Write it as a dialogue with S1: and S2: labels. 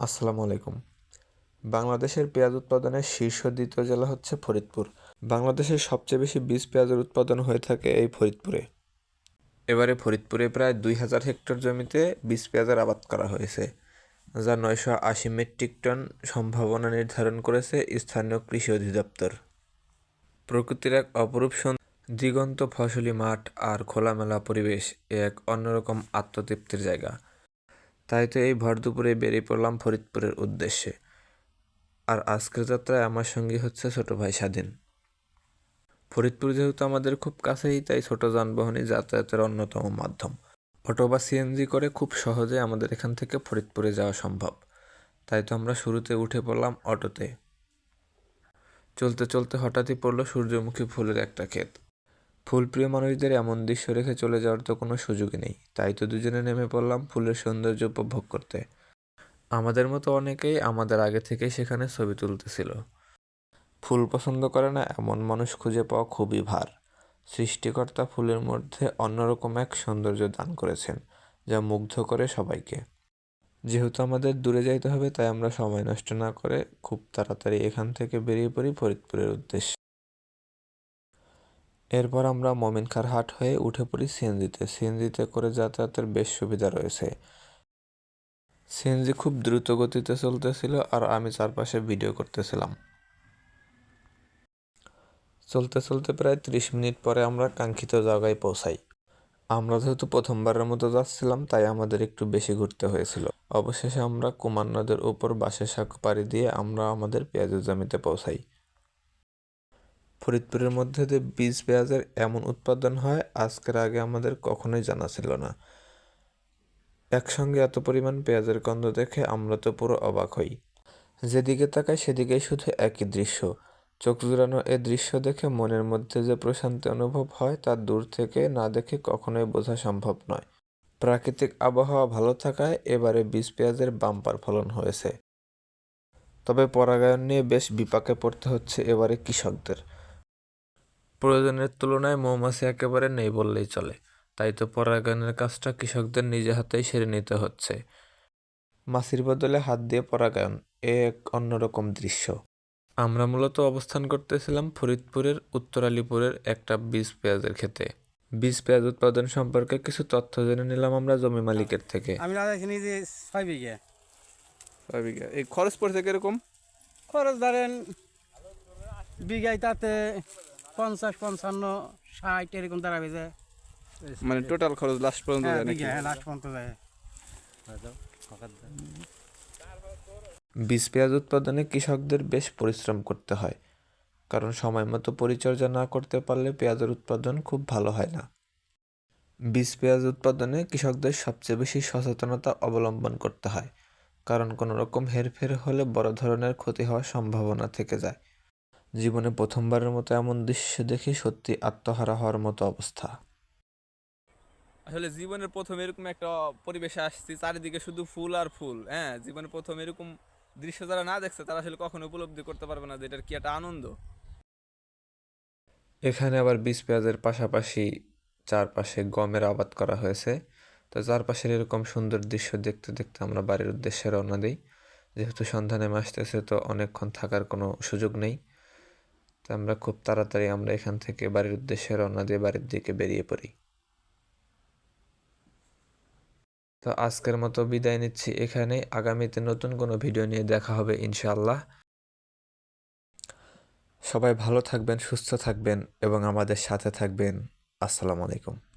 S1: আসসালামু আলাইকুম। বাংলাদেশের পেঁয়াজ উৎপাদনের শীর্ষ দ্বিতীয় জেলা হচ্ছে ফরিদপুর। বাংলাদেশের সবচেয়ে বেশি বীজ পেঁয়াজের উৎপাদন হয়ে থাকে এই ফরিদপুরে। এবারে ফরিদপুরে প্রায় দুই হাজার হেক্টর জমিতে বীজ পেঁয়াজের আবাদ করা হয়েছে, যা নয়শো আশি মেট্রিক টন সম্ভাবনা নির্ধারণ করেছে স্থানীয় কৃষি অধিদপ্তর। প্রকৃতির এক অপরূপ দিগন্ত ফসলি মাঠ আর খোলামেলা পরিবেশ এক অন্যরকম আত্মতৃপ্তির জায়গা। তাই তো এই ভর দুপুরে বেরিয়ে পড়লাম ফরিদপুরের উদ্দেশ্যে। আর আজকের যাত্রায় আমার সঙ্গী হচ্ছে ছোট ভাই স্বাধীন। ফরিদপুর যেহেতু আমাদের খুব কাছেই, তাই ছোট যানবাহনই যাতায়াতের অন্যতম মাধ্যম। অটো বা সিএনজি করে খুব সহজে আমাদের এখান থেকে ফরিদপুরে যাওয়া সম্ভব। তাই তো আমরা শুরুতে উঠে পড়লাম অটোতে। চলতে চলতে হঠাৎই পড়ল সূর্যমুখী ফুলের একটা ক্ষেত। ফুলপ্রিয় মানুষদের এমন দৃশ্য রেখে চলে যাওয়ার তো কোনো সুযোগই নেই। তাই তো দুজনে নেমে পড়লাম ফুলের সৌন্দর্য উপভোগ করতে। আমাদের মতো অনেকেই আমাদের আগে থেকেই সেখানে ছবি তুলতেছিল। ফুল পছন্দ করে না এমন মানুষ খুঁজে পাওয়া খুবই ভার। সৃষ্টিকর্তা ফুলের মধ্যে অন্যরকম এক সৌন্দর্য দান করেছেন, যা মুগ্ধ করে সবাইকে। যেহেতু আমাদের দূরে যাইতে হবে, তাই আমরা সময় নষ্ট না করে খুব তাড়াতাড়ি এখান থেকে বেরিয়ে পড়ি ফরিদপুরের উদ্দেশ্যে। এরপর আমরা মমিনখার হাট হয়ে উঠে পড়ি সিএনজিতে। সিএনজিতে করে যাতায়াতের বেশ সুবিধা রয়েছে। সিএনজি খুব দ্রুত গতিতে চলতেছিল আর আমি চারপাশে ভিডিও করতেছিলাম। চলতে চলতে প্রায় ত্রিশ মিনিট পরে আমরা কাঙ্ক্ষিত জায়গায় পৌঁছাই। আমরা যেহেতু প্রথমবারের মতো যাচ্ছিলাম, তাই আমাদের একটু বেশি ঘুরতে হয়েছিল। অবশেষে আমরা কুমার নদের উপর বাঁশের শাক পাড়ি দিয়ে আমরা আমাদের পেঁয়াজের জমিতে পৌঁছাই। ফরিদপুরের মধ্যে যে বীজ পেঁয়াজের এমন উৎপাদন হয়, আজকের আগে আমাদের কখনোই জানা ছিল না। একসঙ্গে এত পরিমাণ পেঁয়াজের গন্ধ দেখে আমরা তো পুরো অবাক হই। যেদিকে তাকাই সেদিকেই শুধু একই দৃশ্য। চোখ জুড়ানো এ দৃশ্য দেখে মনের মধ্যে যে প্রশান্তি অনুভব হয় তা দূর থেকে না দেখে কখনোই বোঝা সম্ভব নয়। প্রাকৃতিক আবহাওয়া ভালো থাকায় এবারে বীজ পেঁয়াজের বাম্পার ফলন হয়েছে। তবে পরাগায়ন নিয়ে বেশ বিপাকে পড়তে হচ্ছে এবারে কৃষকদের। প্রয়োজনের তুলনায় মৌমাছি একেবারে নেই বললেই চলে। তাই তো পরাগায়নের কাজটা কৃষকদের নিজে হাতেই সেরে নিতে হচ্ছে। মাছির বদলে হাত দিয়ে পরাগায়ন এ এক অন্যরকম দৃশ্য। আমরা মূলত অবস্থান করতেছিলাম ফরিদপুরের উত্তর আলীপুরের একটা বীজ পেঁয়াজের ক্ষেতে। বীজ পেঁয়াজ উৎপাদন সম্পর্কে কিছু তথ্য জেনে নিলাম আমরা জমি মালিকের থেকে।
S2: আমি যে ছয় বিঘা।
S3: ছয় বিঘা। এই খরচ পড়ছে কীরকম?
S2: খরচ ধরেন বিঘায় তাতে পঞ্চাশ পঞ্চান্ন ষাট এরকম দাঁড়াবে যে।
S3: মানে টোটাল খরচ লাস্ট পর্যন্ত
S2: হ্যাঁ
S3: যায় নাকি?
S2: হ্যাঁ লাস্ট পর্যন্ত যায়।
S1: বীজ পেঁয়াজ উৎপাদনে কৃষকদের বেশ পরিশ্রম করতে হয়। কারণ সময় মতো পরিচর্যা না করতে পারলে পেঁয়াজের উৎপাদন খুব ভালো হয় না। বীজ পেঁয়াজ উৎপাদনে কৃষকদের সবচেয়ে বেশি সচেতনতা অবলম্বন করতে হয়। কারণ কোনো রকম হেরফের হলে বড় ধরনের ক্ষতি হওয়ার সম্ভাবনা থেকে যায়। জীবনে প্রথমবারের মতো এমন দৃশ্য দেখে সত্যি আত্মহারা হওয়ার মতো অবস্থা।
S3: আসলে জীবনের প্রথম এরকম একটা পরিবেশে আসছি চারিদিকে শুধু ফুল আর ফুল হ্যাঁ? জীবনে প্রথম এরকম দৃশ্য যারা না দেখছে তারা আসলে কখনো উপলব্ধি করতে পারবে না যে এটার কি একটা আনন্দ।
S1: এখানে আবার বীজ পেঁয়াজের পাশাপাশি চারপাশে গমের আবাদ করা হয়েছে। তো চারপাশের এরকম সুন্দর দৃশ্য দেখতে দেখতে আমরা বাড়ির উদ্দেশ্যে রওনা দিই। যেহেতু সন্ধানে নেমে আসতেছে তো অনেকক্ষণ থাকার কোনো সুযোগ নেই। তো আমরা খুব তাড়াতাড়ি আমরা এখান থেকে বাড়ির উদ্দেশ্যে রওনা দিয়ে বাড়ির দিকে বেরিয়ে পড়ি। তো আজকের মতো বিদায় নিচ্ছি এখানে। আগামীতে নতুন কোনো ভিডিও নিয়ে দেখা হবে ইনশাআল্লাহ। সবাই ভালো থাকবেন, সুস্থ থাকবেন এবং আমাদের সাথে থাকবেন। আসসালামু আলাইকুম।